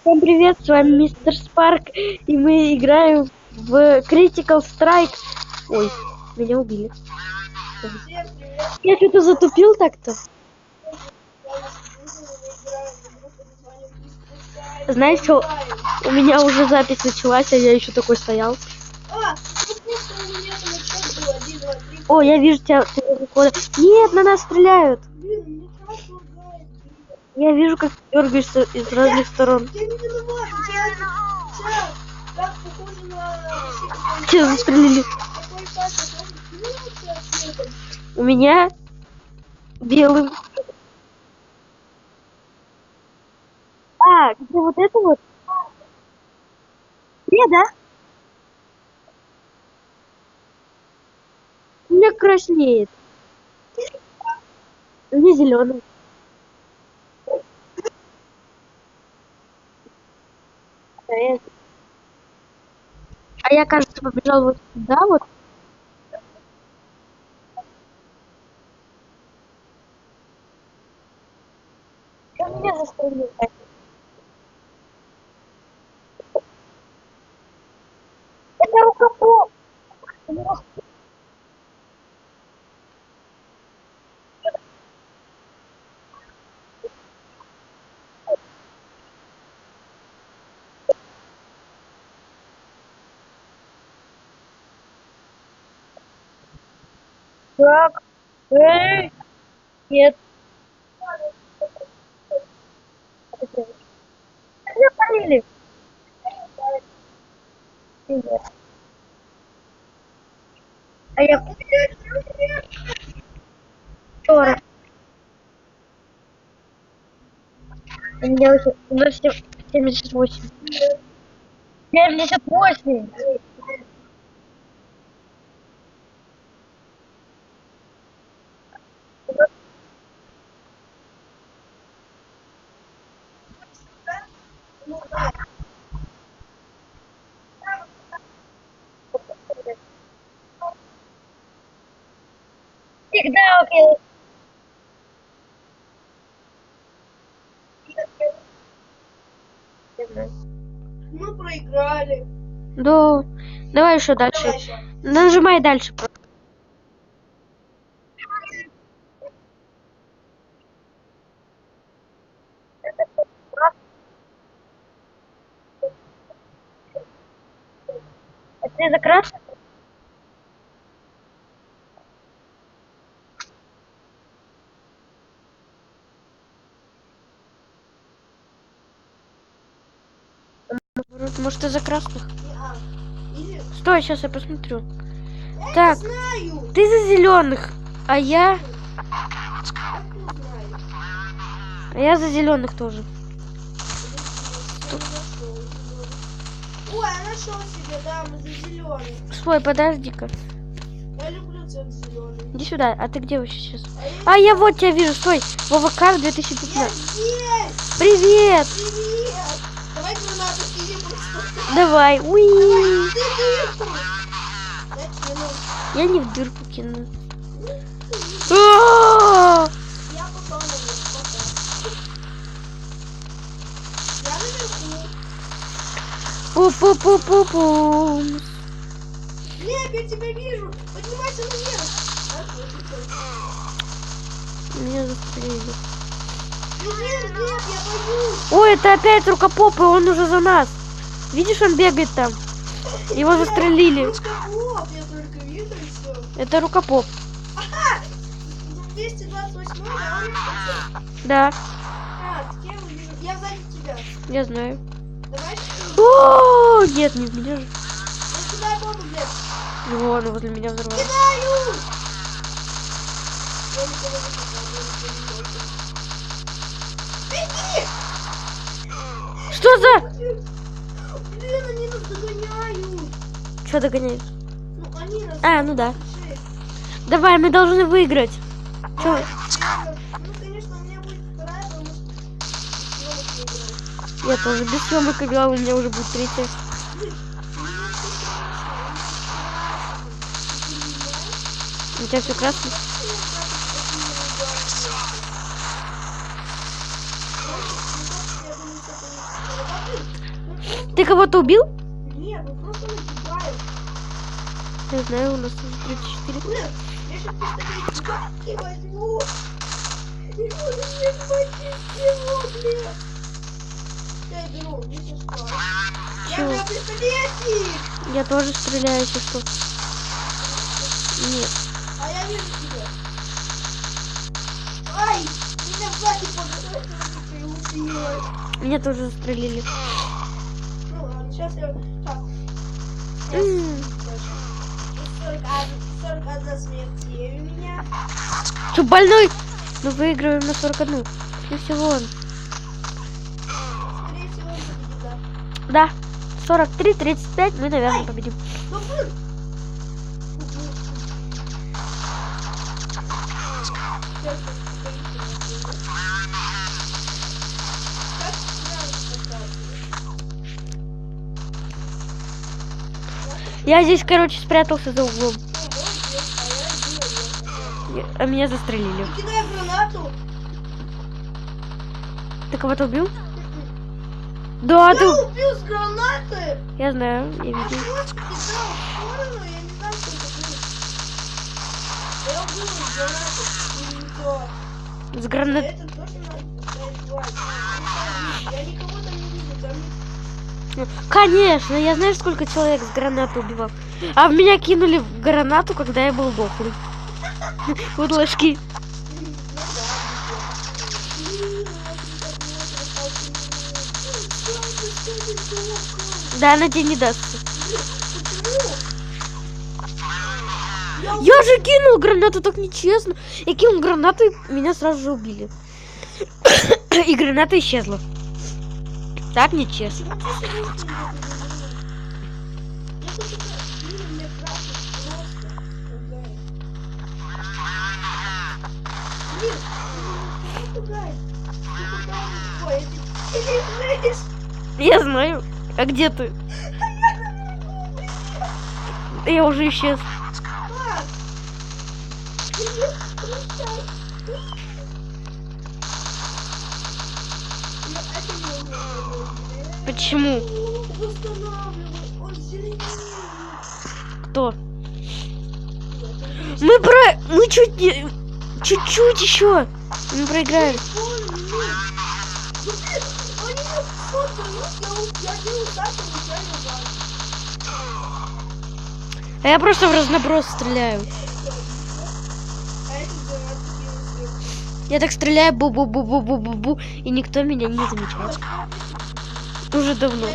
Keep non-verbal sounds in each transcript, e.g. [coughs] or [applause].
Всем привет, с вами мистер Спарк, и мы играем в Critical Strike. Ой, меня убили. Я что-то затупил так-то. Знаешь, что у меня уже запись началась, а я еще такой стоял. Просто у меня там отчет был 1, 2, 3. О, я вижу тебя. Нет, на нас стреляют. Я вижу, как ты дергаешься из разных сторон. [laughs] Тебя застрелили? У меня белым. А, где вот это вот? Не, да? У меня краснеет. У меня зеленый. А я, кажется, побежал вот сюда вот. Он меня застрелил. Это рукопоп. Так. Эй! Нет. Полили. Привет. А я... Сорок. У меня уже... У нас всё 78. 78! Всегда окей. Мы проиграли. Да. Давай еще дальше. Дальше. Нажимай дальше. Это за красный? Может, ты за красных? Стой, сейчас я посмотрю. Я Так. Ты за зеленых, а я, а я за зеленых тоже. Ой, я нашел себе, да, мы за зеленый. Стой, подожди-ка. Я люблю цвет зеленый. Иди сюда. А ты где вообще сейчас? А я, А я вот тебя вижу. Стой. ВВК я 2015. здесь! Привет. Привет! Давай гранату скинем просто. Давай. Уи. Я не в дырку кину. А! Я потом наверх, пока. Я наверху. Пу-пу-пу-пу-пу. Глеб, я тебя вижу! Поднимайся наверх! Меня застрелили. Ой, это опять рукопопы, он уже за нас. Видишь, он бегает там. Его застрелили. Это рукопоп. Ага! 228 он в конце. Да, я знаю. Давай. О, нет, не в меня же. Я кидаю бомбу, Глеб. Его, он возле меня взорвал. Кидаю! Что за? Блин, они нас догоняют. Что догоняют? Ну, они нас А, ну да. Давай, мы должны выиграть. Чё? Ну, конечно, меня будет вторая, потому что. Я тоже без съемок играл, у меня уже будет третья. У тебя все красное? Ты кого-то убил? Нет, мы просто набиваем. Я знаю, у нас уже 34. Блин, я сейчас пистолет возьму. И буду мне хватить всего, блин. Я беру, не спать. Я пистолетик. Я тоже стреляю, если что. Нет. А я вижу тебя. Ай, меня сзади подготовили, убила. Меня тоже застрелили. Ну сейчас я... Так. М. 41 смерть у меня. Что, больной? Мы выигрываем на 41. И всего он. Скорее всего, он победит, да. Да. 43, 35, мы, наверное, победим. Ну, блин. Сейчас Я здесь, короче, спрятался за углом. А меня застрелили. Кидаю гранату. Ты кого-то убил? Да, ты... Я убил с гранаты. Я знаю, я видел. просто кидал в сторону, я не знаю, что это будет. Я убил с гранаты. С гранат... Это тоже надо убивать. Я никого там не вижу, там не Конечно, я знаю, сколько человек с гранаты убивал. А в меня кинули в гранату, когда я был дохлый. Вот ложки. Да, она тебе не дастся. Я же кинул гранату, так нечестно. Я кинул гранату, и меня сразу же убили. [coughs] И граната исчезла. Так нечестно. Я знаю. А где ты? Я уже исчез. Почему? Кто? Мы про... Мы чуть не... Чуть-чуть еще. Мы проиграем. А я просто в разноброс стреляю. Я так стреляю бу-бу-бу-бу-бу-бу-бу, и никто меня не замечает. Уже давно.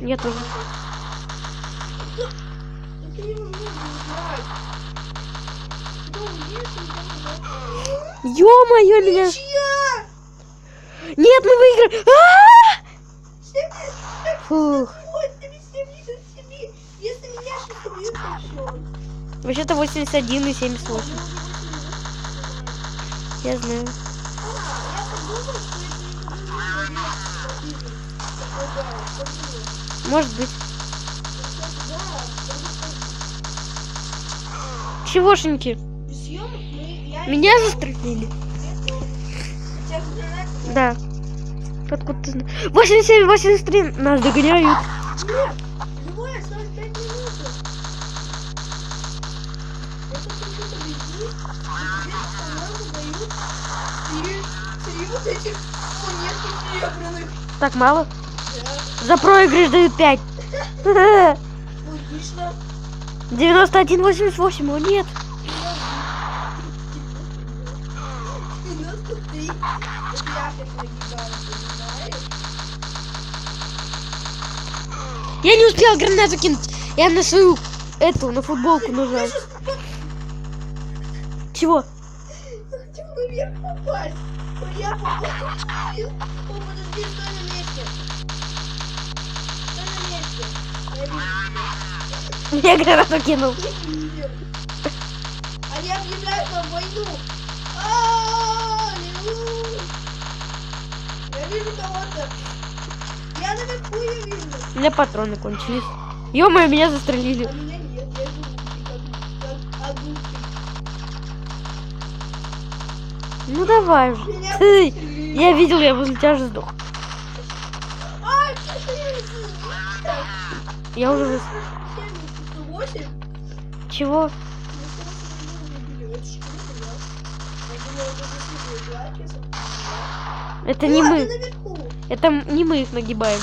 Я тоже. Ё-моё, меня... Нет, мы выиграем! А! Фух. Вообще-то 81 и 78. Я знаю. Может быть. Чегошеньки? Меня застрелили. Да. Откуда ты знаешь? 87, 83. Нас догоняют. Так мало? За проигрыш дают 5. Логично. 91, 88. О, нет. 93. Это я не успел гранату кинуть. Я на свою эту, на футболку нажал. Чего? Я хотел наверх попасть. Я попал. О, подожди, стой на месте. Стой на месте. [laughs] Я вижу Я гранату кинул. Вижу. Они объявляют нам войну. А. Я вижу кого-то. Я наверху ее вижу. У меня патроны кончились. Ё-моё, меня застрелили. Ну давай подстрелили. я видел, я возле тебя же сдох. Я уже... выс- 108. Чего? Это не мы. Это не мы их нагибаем.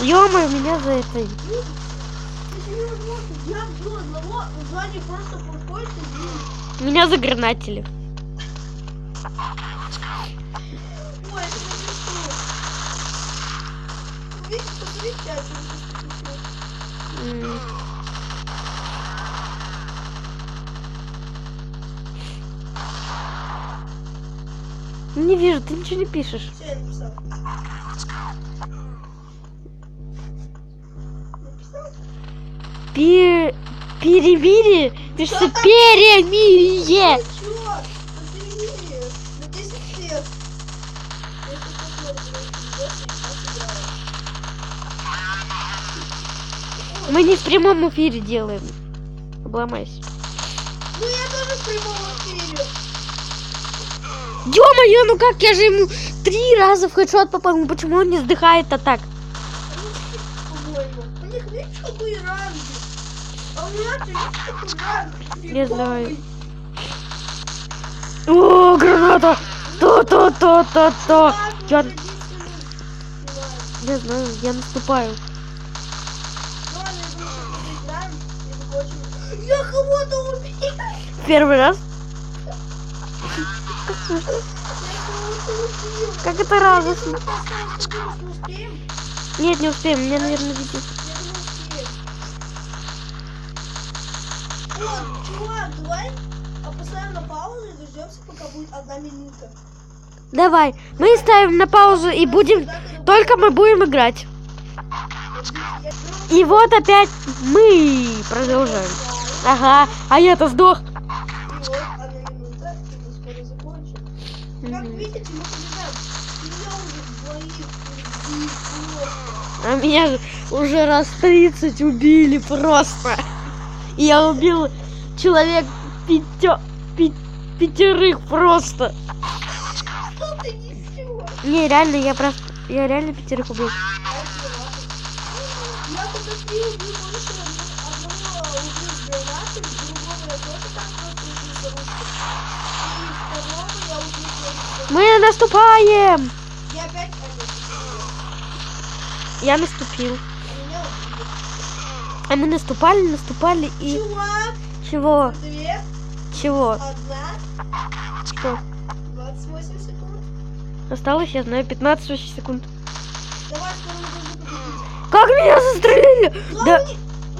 Ё-моё, меня за это... Я одного просто подходит и. Меня загранатили. Ой, это не смешно. Видите, посмотрите, вижу, ты ничего не пишешь. Всё, я написал. Написал? Пи... Перемирие? Пишется перемирие. Ну чё? Подсоедини. На 10 лет. Если посмотрим эти видосы, сейчас играю. Мы не в прямом эфире делаем. Обломайся. Ну я тоже в прямом эфире. Ё-моё, ну как я же ему три раза в хедшот попал, ну почему он не сдыхает а так? По-моему. Них видишь, какой ранги? А у меня видишь, какой ранг? Я знаю. О, граната! То-то-то-то-то! Я- Я знаю, я наступаю. Я кого-то убил! Первый раз? Как это радостно. Нет, не успеем, мне, наверное, видео. Вот, чувак, давай поставим на паузу и дождемся, пока будет одна минута. Давай, мы ставим на паузу и будем... Только мы будем играть. И вот опять мы продолжаем. Ага, а я-то сдох. Как видите, мы побеждаем. А меня же уже раз 30 убили просто. И я убил человек пятё... пятерых просто. Что ты несешь? Не, реально, я просто... Я реально пятерых убил. Мы наступаем! Я опять. Я наступил. А мы наступали, наступали и... Чувак, Чего? две, Чего? одна, Что? 28 секунд. Осталось, я знаю, 15 вообще секунд. Давай. Как меня застрелили? Но Да,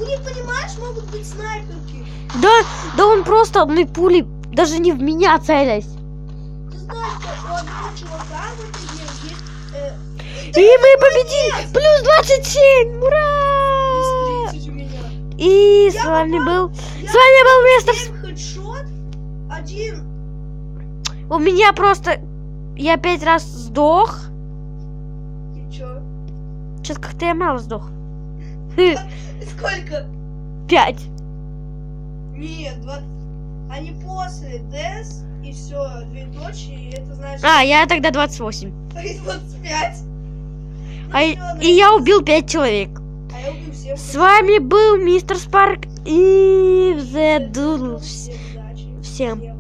у, них, понимаешь, могут быть снайперки. да, да он просто одной пулей, даже не в меня целясь. Ты знаешь, что у одного чувака в этой игре есть... Э, И мы победили! Плюс 27! Ура! 30 у меня. И с Я вами попал. был... Я С вами был мистер... С- хедшот, один. У меня просто... Я пять раз сдох. И чё? Сейчас как-то я мало сдох. Сколько? [laughs] Пять. Нет, 20. Они после ДС и все, две точки, и это значит... А, я тогда 28. [laughs] И 25. Ну А, всё, и я убил пять человек. С вами был мистер Спарк и The Doodles. Всем